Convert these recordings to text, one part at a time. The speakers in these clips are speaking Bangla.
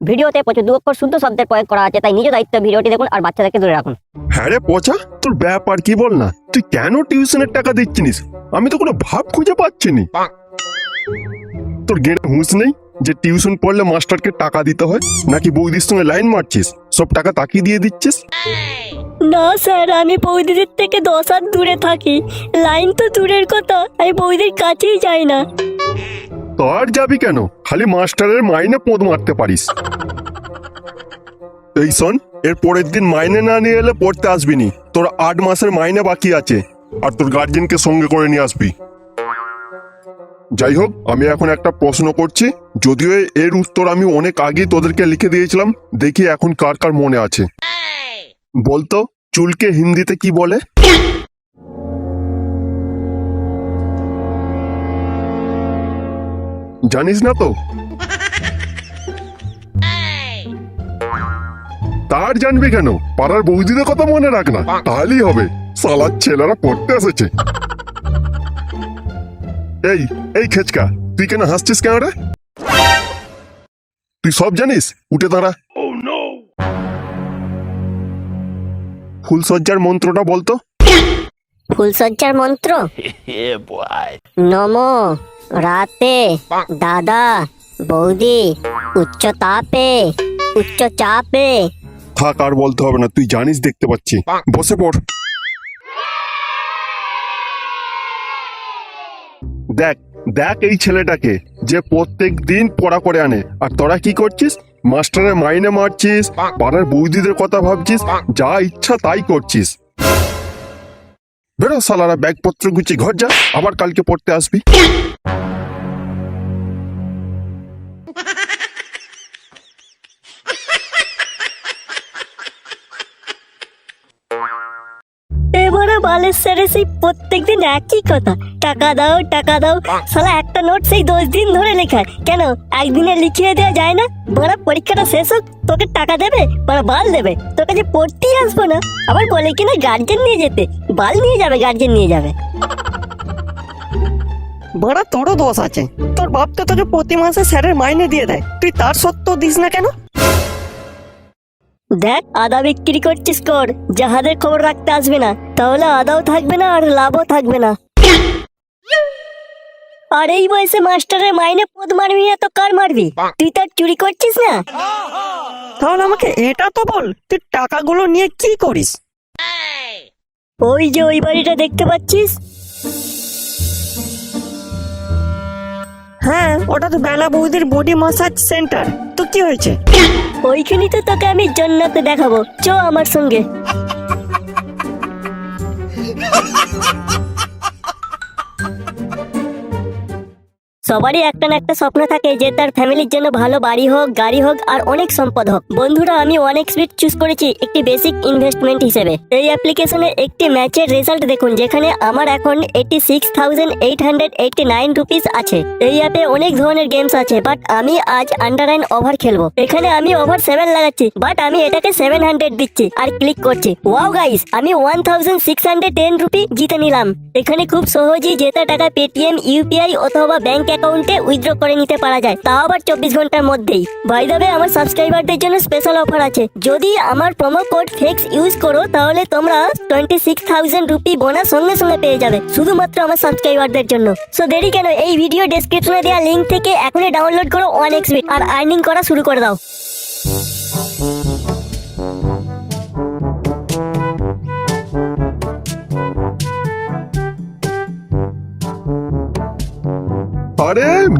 ভিডিওতে প্রচুর দু অক্ষর শুদ্ধ শব্দের প্রয়োগ করা আছে তাই নিজ দায়িত্ব ভিডিওটি দেখুন আর বাচ্চাদেরকে দূরে রাখুন। হ্যাঁ রে পচা তোর ব্যাপার কি বল না? তুই কেন টিউশনের টাকা দিচ্ছিস আমি তো কোনো ভাব খুঁজে পাচ্ছি নি তোর গেড়ে হুঁশ নেই যে টিউশন পড়লে মাস্টারকে টাকা দিতে হয়? নাকি বৌদির সঙ্গে লাইন মারছিস? সব টাকা তাকিয়ে দিয়ে দিচ্ছিস? না স্যার আমি বৌদিদের থেকে দশ হাত দূরে থাকি। লাইন তো দূরের কথা আমি বৌদির কাছেই যাই না। তো আর যাবি কেন? খালি মাস্টারের মাইনে পোদ মারতে পারিস। এই শোন এর পরের দিন মাইনে না নিয়ে এলে পড়তে আসবি নি। তোর আট মাসের মাইনে বাকি আছে। আর তোর গার্জেনকে সঙ্গে করে নিয়ে আসবি। যাই হোক আমি এখন একটা প্রশ্ন করছি। যদিও এর উত্তর আমি অনেক আগেই তোদেরকে লিখে দিয়েছিলাম দেখি এখন কার কার মনে আছে। বলতো চুলকে হিন্দিতে কি বলে? জানিস না তো? তার জানবি কেন? পাড়ার বৌদিদের কথা মনে রাখ না। তাহলেই হবে। সালার ছেলেরা পড়তে এসেছে। এই এই খেচকা তুই কেন হাসছিস কেন রে? তুই সব জানিস? উঠে দাঁড়া। ফুলসজ্জার মন্ত্রটা বলতো। ফুলসজ্জার মন্ত্র? নম। রাতে দাদা, বৌদি, উচ্চ তাপে, উচ্চ চাপে। থাক, আর বলতে হবে না, তুই জানিস, দেখতে পাচ্ছি। বসে পড়। দেখ দেখ এই ছেলেটাকে, যে প্রত্যেক দিন পড়া করে আনে। আর তোরা কি করছিস? মাস্টারের মাইনে মারছিস, পাড়ার বৌদিদের কথা ভাবছিস, যা ইচ্ছা তাই করছিস। বেরো সালারা ব্যাগপত্র গুছিয়ে ঘর যা আবার কালকে পড়তে আসবি। বালেশ্বরে সেই একই কথা। টাকা দাও টাকা দাও। সালা একটা নোট সেই দশ দিন ধরে কেন? একদিনে লিখিয়ে দেওয়া যায় না? বড় পরীক্ষাটা শেষ হোক, তোকে টাকা দেবে, বড় বাল দেবে। তোর পড়তেই আসব না। আবার বলে কিনা গার্জেন নিয়ে যেতে। বাল নিয়ে যাবে গার্জেন নিয়ে যাবে। বড়া তোরও দোষ আছে। তোর বাপ তো তোকে প্রতি মাসে স্যারের মাইনে দিয়ে দেয়। তুই তার সত্ত্বেও দিস না কেন? দেখ আদা বিক্রি করছিস কর। জাহাজের খবর রাখতে আসবে না। তাহলে আদাও থাকবে না আর লাভও থাকবে না। আর এই বয়সে মাস্টারের মাইনে পদ মারবি না তো কার মারবি? তুই তার চুরি করছিস না? তাহলে আমাকে এটা তো বল তুই টাকাগুলো নিয়ে কি করিস? ওই যে ওই বাড়িটা দেখতে পাচ্ছিস? হ্যাঁ ওটা তো বেলা বৌদির বডি মাসাজ সেন্টার তো কি হয়েছে? ওইখানে তো তোকে আমি জন্নাতে দেখাবো। চ আমার সঙ্গে। সবারই একটা না একটা স্বপ্ন থাকে যে তার ফ্যামিলির জন্য ভালো বাড়ি হোক, গাড়ি হোক আর অনেক সম্পদ হোক। বন্ধুরা, আমি অনেক স্পিড চুজ করেছি একটি বেসিক ইনভেস্টমেন্ট হিসেবে। এই অ্যাপ্লিকেশনে একটি ম্যাচের রেজাল্ট দেখুন, যেখানে আমার এখন eighty six thousand eight hundred eighty nine rupees আছে। এই অ্যাপে অনেক ধরনের গেমস আছে বাট আমি আজ আন্ডার ওভার খেলব। এখানে আমি ওভার সেভেন লাগাচ্ছি বাট আমি এটাকে সেভেন হান্ড্রেড দিচ্ছি আর ক্লিক করছি। ওয়াও গাইস আমি one thousand six hundred ten rupee জিতে নিলাম। এখানে খুব সহজেই জেতা টাকা পেটিএম ইউপিআই অথবা ব্যাংক অ্যাকাউন্টে উইথড্র করে নিতে পারা যায়। তাও আবার চব্বিশ ঘণ্টার মধ্যেই। বাই দ্য আমার সাবস্ক্রাইবারদের জন্য স্পেশাল অফার আছে। যদি আমার প্রোমো কোড ফেক্স ইউজ করো, তাহলে তোমরা twenty six thousand rupee bonus সঙ্গে সঙ্গে পেয়ে যাবে। শুধুমাত্র আমার সাবস্ক্রাইবারদের জন্য। সো দেরি কেন? এই ভিডিও ডেসক্রিপশনে দেওয়া লিঙ্ক থেকে এখনই ডাউনলোড করো ওয়ান এক্স আর আর্নিং করা শুরু করে দাও।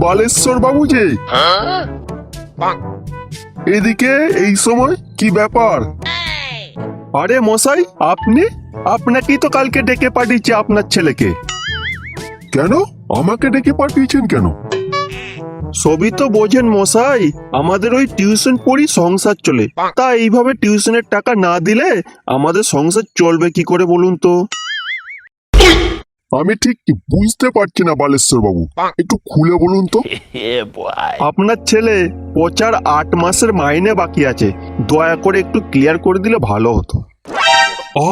বালেশ্বর বাবু যে। এদিকে এই সময় কি ব্যাপার? আরে মশাই, আপনি? আপনাকেই তো কালকে ডেকে পাঠিয়েছি আপনার ছেলেকে। কেন? আমাকে ডেকে পাঠিয়েছেন কেন? সবই তো বোঝেন মশাই, আমাদের ওই টিউশন পড়ি সংসার চলে। তা এইভাবে টিউশনের টাকা না দিলে আমাদের সংসার চলবে কি করে বলুন তো? আমি ঠিক বুঝতে পারছি না বালেশ্বর বাবু একটু খুলে বলুন তো। আপনার ছেলে পচার আট মাসের মাইনে বাকি আছে। দয়া করে একটু ক্লিয়ার করে দিলে ভালো হতো।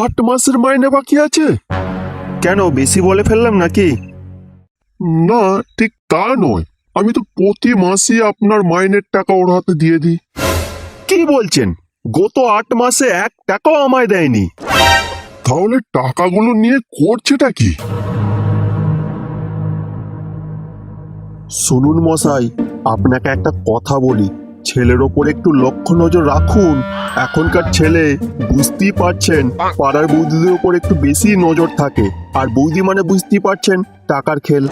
আট মাসের মাইনে বাকি আছে? কেন বেশি বলে ফেললাম নাকি? না ঠিক তা নয়। আমি তো প্রতি মাসে আপনার মাইনের টাকা ওর হাতে দিয়ে দিই। কি বলছেন? গত আট মাসে এক টাকাও আমায় দেয়নি। তাহলে টাকাগুলো নিয়ে করছেটা কি? শুনুন মশাই, আপনাকে একটা কথা বলি। ছেলের ওপর একটু লক্ষ্য নজর রাখুন। এখনকার ছেলে বুঝতেই পারছেন, পাড়ার বৌদিদের ওপর একটু বেশি নজর থাকে। আর বৌদি মানে বুঝতেই পারছেন টাকার খেল।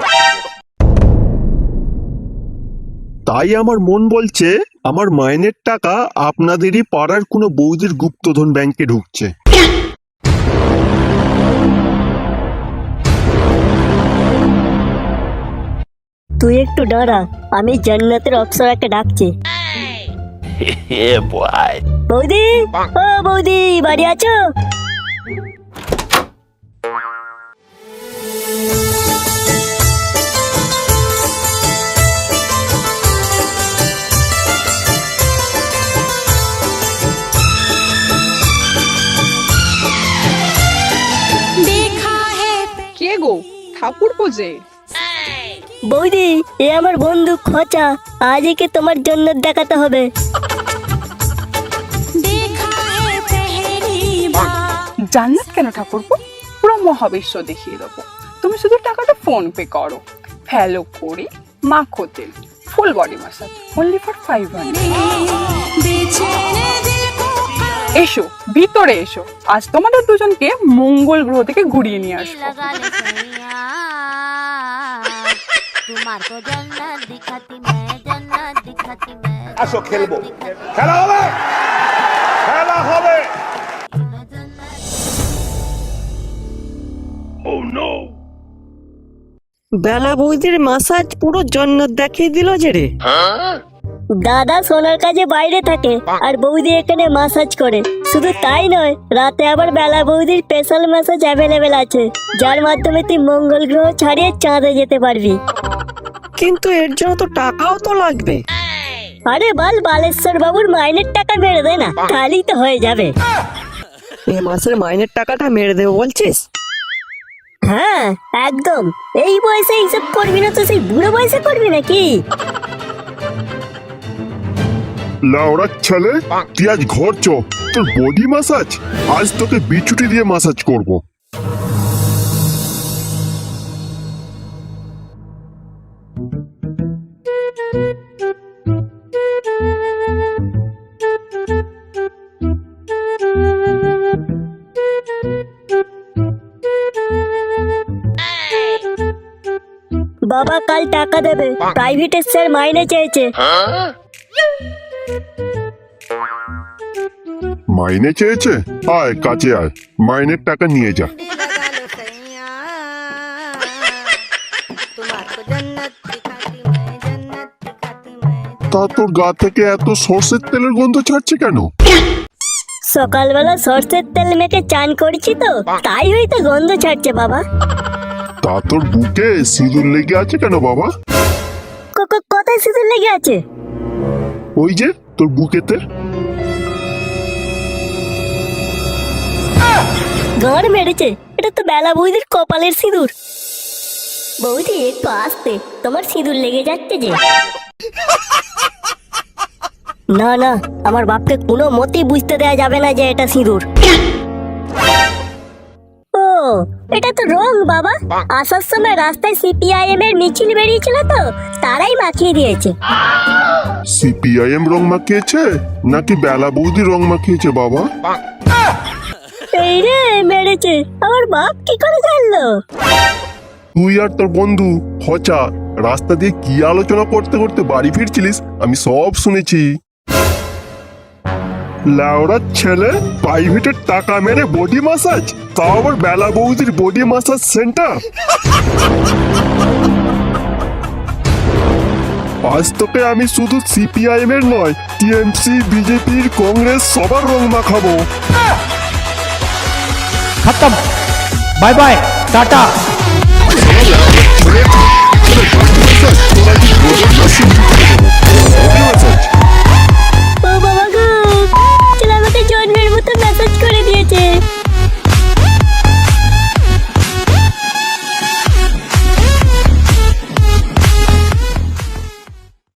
তাই আমার মন বলছে, আমার মাইনের টাকা আপনাদেরই পাড়ার কোনো বৌদির গুপ্তধন ব্যাংকে ঢুকছে। তুই একটু ডরা আমি জান্নাতের অপসরাকে ডাকছি। বৌদি? ও বৌদি বাড়ি আছো? ঠাকুর পোজে বৌদি এ আমার বন্ধু খোঁচা। আজকে তোমার জন্য দেখাতে হবে? জান্নাত কেন ঠাকুরপো? পুরো মহাবিশ্ব দেখিয়ে দেবো। তুমি শুধু টাকাটা ফোন পে করো। ফেলো করে মাখো তেল। Full body massage only for five এসো ভিতরে এসো। আজ তোমাদের দুজনকে মঙ্গল গ্রহ থেকে ঘুরিয়ে নিয়ে আসব। আসো খেলব। খেলা হবে! খেলা হবে! Oh, বেলা বৌদির মাসাজ পুরো জন্ম দেখিয়ে দিল যে রে। দাদা সোনার কাজে বাইরে থাকে আর বৌদি এখানে মাসাজ করে। শুধু তাই নয় রাতে আবার বেলা বৌদির স্পেশাল ম্যাসাজ অ্যাভেলেবেল আছে। যার মাধ্যমে তুই মঙ্গল গ্রহ ছাড়িয়ে চাঁদে যেতে পারবি। কিন্তু এর জন্য তো টাকাও তো লাগবে। আরে বল বালেশ্বর বাবুর মাইনের টাকা মেরে দে না তাহলেই তো হয়ে যাবে। এ মাসের মাইনের টাকাটা মেরে দেবো বলছিস? হ্যাঁ একদম। এই বয়সে এইসব করবি না তো সেই বুড়ো বয়সে করবি নাকি? লাউড়া ছেলে তুই আজ ঘর চ তোর বডি মাসাজ? আজ তোকে বিচুটি দিয়ে মাসাজ করব। বাবা কাল টাকা দেবে। প্রাইভেট স্যার মাইনে চেয়েছে। মাইনে চেয়েছে? আয় কাছে আয়। মাইনের টাকা নিয়ে যা। তা তোর গা থেকে এত সর্ষের তেলের গন্ধ ছাড়ছে কেন? সকালবেলা সর্ষের তেল মেখে চান করছি তো তাই হয়তো গন্ধ ছাড়ছে বাবা। তা তোর বুকে সিঁদুর লেগে আছে কেন বাবা? কোথায় সিঁদুর লেগে আছে? ওই যে তোর বুকেতে। গাঁড় মেরেছে এটা তো বেলা বৌদির কপালের সিঁদুর। বৌদি একটু আসতে তোমার সিঁদুর লেগে যাচ্ছে যে। না না আমার বাপকে কোনো মতেই বুঝতে দেয়া যাবে না যে এটা সিঁদুর। এটা তো রং বাবা। আসার সময় রাস্তায় সিপিআইএম এর মিছিল বেরিয়েছিল তো তারাই মাখিয়ে দিয়েছে। সিপিআইএম রং মাখিয়েছে? নাকি বেলা বৌদি রং মাখিয়েছে বাবা? এই রে মেরেছে। আমার বাপ কি করে জানলো? তুই আর তোর বন্ধু হচা রাস্তা দিয়ে কি আলোচনা করতে করতে বাড়ি ফিরছিলিস আমি সব শুনেছি। লাউরার ছেলে প্রাইভেটের টাকা মেরে বডি মাসাজ তা আবার বেলা বৌদির বডি মাসাজ সেন্টার আজ তোকে আমি শুধু সিপিআইএম এর নয় টিএমসি বিজেপির কংগ্রেস সবার রং মাখাবো। খতম। Bye bye tata.